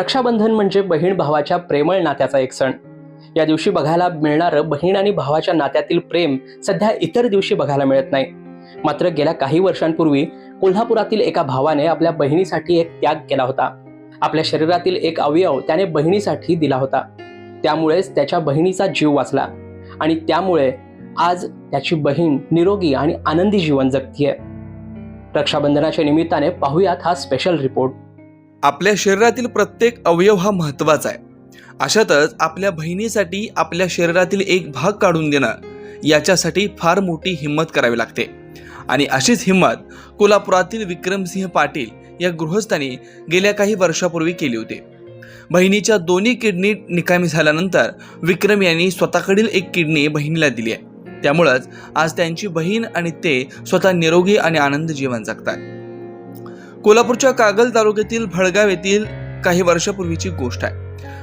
रक्षाबंधन म्हणजे बहीण भावाच्या प्रेमळ नात्याचा एक सण. या दिवशी बघायला मिळणारं बहीण आणि भावाच्या नात्यातील प्रेम सध्या इतर दिवशी बघायला मिळत नाही. मात्र गेल्या काही वर्षांपूर्वी कोल्हापुरातील एका भावाने आपल्या बहिणीसाठी एक त्याग केला होता. आपल्या शरीरातील एक अवयव त्याने बहिणीसाठी दिला होता. त्यामुळेच त्याच्या बहिणीचा जीव वाचला आणि त्यामुळे आज त्याची बहीण निरोगी आणि आनंदी जीवन जगतीये. रक्षाबंधनाच्या निमित्ताने पाहूयात हा स्पेशल रिपोर्ट आपल्या शरीरातील प्रत्येक अवयव हा महत्त्वाचा आहे. अशातच आपल्या बहिणीसाठी आपल्या शरीरातील एक भाग काढून देणं याच्यासाठी फार मोठी हिंमत करावी लागते. आणि अशीच हिंमत कोल्हापुरातील विक्रमसिंह पाटील या गृहस्थांनी गेल्या काही वर्षापूर्वी केली होती. बहिणीच्या दोन्ही किडनी निकामी झाल्यानंतर विक्रम यांनी स्वतःकडील एक किडनी बहिणीला दिली आहे. त्यामुळंच आज त्यांची बहीण आणि ते स्वतः निरोगी आणि आनंद जीवन जगतात कोल्हापूरच्या कागल तालुक्यातील भळगाव येथील काही वर्षापूर्वीची गोष्ट आहे.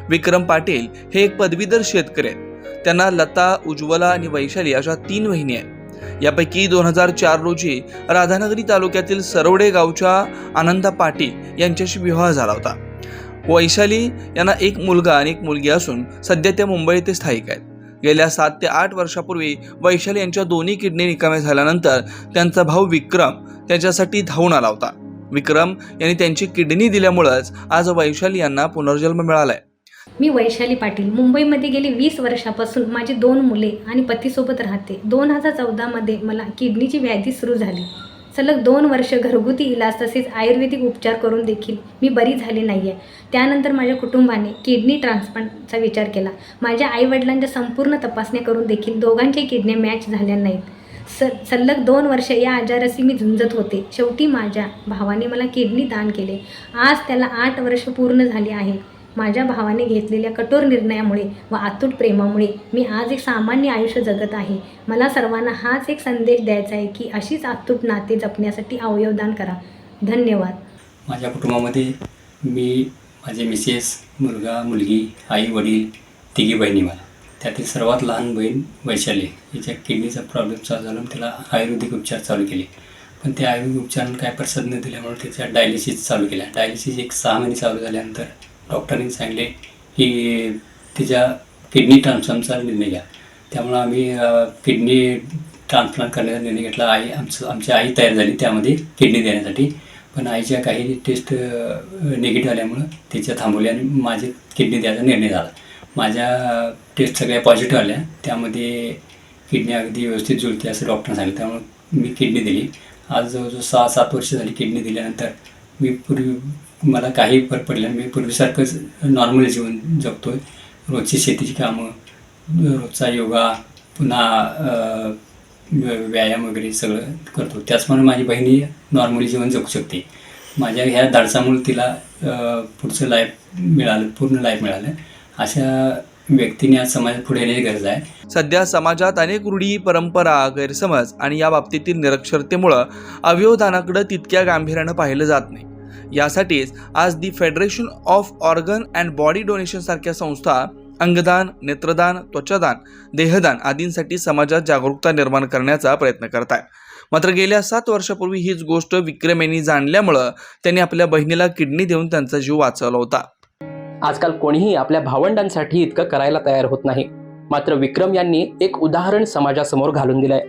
विक्रम पाटील हे एक पदवीधर शेतकरी आहेत. त्यांना लता उज्ज्वला आणि वैशाली अशा तीन वहिनी आहेत. यापैकी दोन हजार चार रोजी राधानगरी तालुक्यातील सरवडे गावच्या आनंदा पाटील यांच्याशी विवाह झाला होता. वैशाली यांना एक मुलगा आणि एक मुलगी असून सध्या त्या मुंबई येथे स्थायिक आहेत. गेल्या सात ते आठ वर्षापूर्वी वैशाली यांच्या दोन्ही किडनी निकाम्या झाल्यानंतर त्यांचा भाऊ विक्रम त्यांच्यासाठी धावून आला होता. विक्रम यांनी त्यांची किडनी दिल्यामुळंच आज वैशाली यांना पुनर्जन्म मिळालाय. मी वैशाली पाटील. मुंबईमध्ये गेली वीस वर्षापासून माझी दोन मुले आणि पतीसोबत राहते. दोन हजार चौदामध्ये मला किडनीची व्याधी सुरू झाली. सलग दोन वर्ष घरगुती इलाज तसेच आयुर्वेदिक उपचार करून देखील मी बरी झाली नाही आहे त्यानंतर माझ्या कुटुंबाने किडनी ट्रान्सप्लांटचा विचार केला. माझ्या आईवडिलांच्या संपूर्ण तपासण्या करून देखील दोघांच्या किडन्या मॅच झाल्या नाहीत. स सलग दोन वर्ष या आजाराशी मी झुंजत होते. शेवटी माझ्या भावाने मला किडनी दान केले. आज त्याला आठ वर्ष पूर्ण झाली आहे. माझ्या भावाने घेतलेल्या कठोर निर्णयामुळे व आतूट प्रेमामुळे मी आज एक सामान्य आयुष्य जगत आहे. मला सर्वांना हाच एक संदेश द्यायचा आहे की अशीच आतूट नाते जपण्यासाठी अवयवदान करा. धन्यवाद. माझ्या कुटुंबामध्ये मी माझे मिसेस मुलगा मुलगी आई वडील तिघी बहिणी मला. त्यातील सर्वात लहान बहीण वैशाली हिच्या किडनीचा प्रॉब्लेम चालू झाला तिला आयुर्वेदिक उपचार चालू केले. पण ते आयुर्वेदिक उपचार काय प्रसाद न दिल्यामुळे तिच्या डायलिसिस चालू केल्या डायलिसिस एक सहा महिने चालू झाल्यानंतर डॉक्टरांनी सांगले की तिच्या किडनी ट्रान्सप्लांटचा निर्णय घ्या. त्यामुळं आम्ही किडनी ट्रान्सप्लांट करण्याचा निर्णय घेतला. आई आमचं आमची आई तयार झाली त्यामध्ये किडनी देण्यासाठी. पण आईच्या काही टेस्ट निगेटिव्ह आल्यामुळं तिच्या थांबवल्या आणि माझे किडनी द्यायचा निर्णय झाला. माझ्या टेस्ट सगळ्या पॉझिटिव्ह आल्या. त्यामध्ये किडनी अगदी व्यवस्थित जुळते असं डॉक्टरने सांगितलं. त्यामुळे मी किडनी दिली. आज जवळजवळ सहा सात वर्ष झाली किडनी दिल्यानंतर मी पूर्वी मला काही फरक पडला मी पूर्वीसारखंच नॉर्मल जीवन जगतो आहे रोजची शेतीची कामं रोजचा योगा पुन्हा व्यायाम वगैरे सगळं करतो. त्याचप्रमाणे माझी बहिणी नॉर्मली जीवन जगू शकते. माझ्या ह्या धाडसामुळे तिला पुढचं लाईफ मिळालं पूर्ण लाईफ मिळालं. अशा व्यक्तीने आज समाजात पुढे येण्याची गरज आहे. सध्या समाजात अनेक रूढी परंपरा गैरसमज आणि या बाबतीतील निरक्षरतेमुळं अवयवदानाकडे तितक्या गांभीर्यानं पाहिलं जात नाही. यासाठीच आज the federation of organ and body donation सारख्या संस्था अंगदान नेत्रदान त्वचादान देहदान आदींसाठी समाजात जागरूकता निर्माण करण्याचा प्रयत्न करत आहे मात्र गेल्या सात वर्षापूर्वी हीच गोष्ट विक्रम यांनी जाणल्यामुळं त्यांनी आपल्या बहिणीला किडनी देऊन त्यांचा जीव वाचवला होता. आजकाल कोणीही आपल्या भावंडांसाठी इतकं करायला तयार होत नाही. मात्र विक्रम यांनी एक उदाहरण समाजासमोर घालून दिलंय.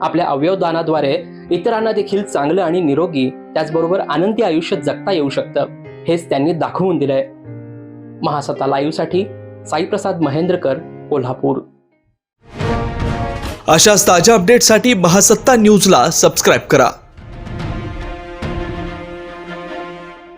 आपल्या अवयवदानाद्वारे इतरांना देखील चांगलं आणि निरोगी त्याचबरोबर आनंदी आयुष्य जगता येऊ शकतं हेच त्यांनी दाखवून दिलंय. महासत्ता लाईव्हसाठी साईप्रसाद महेंद्रकर कोल्हापूर. अशाच ताज्या अपडेटसाठी महासत्ता न्यूजला सबस्क्राईब करा.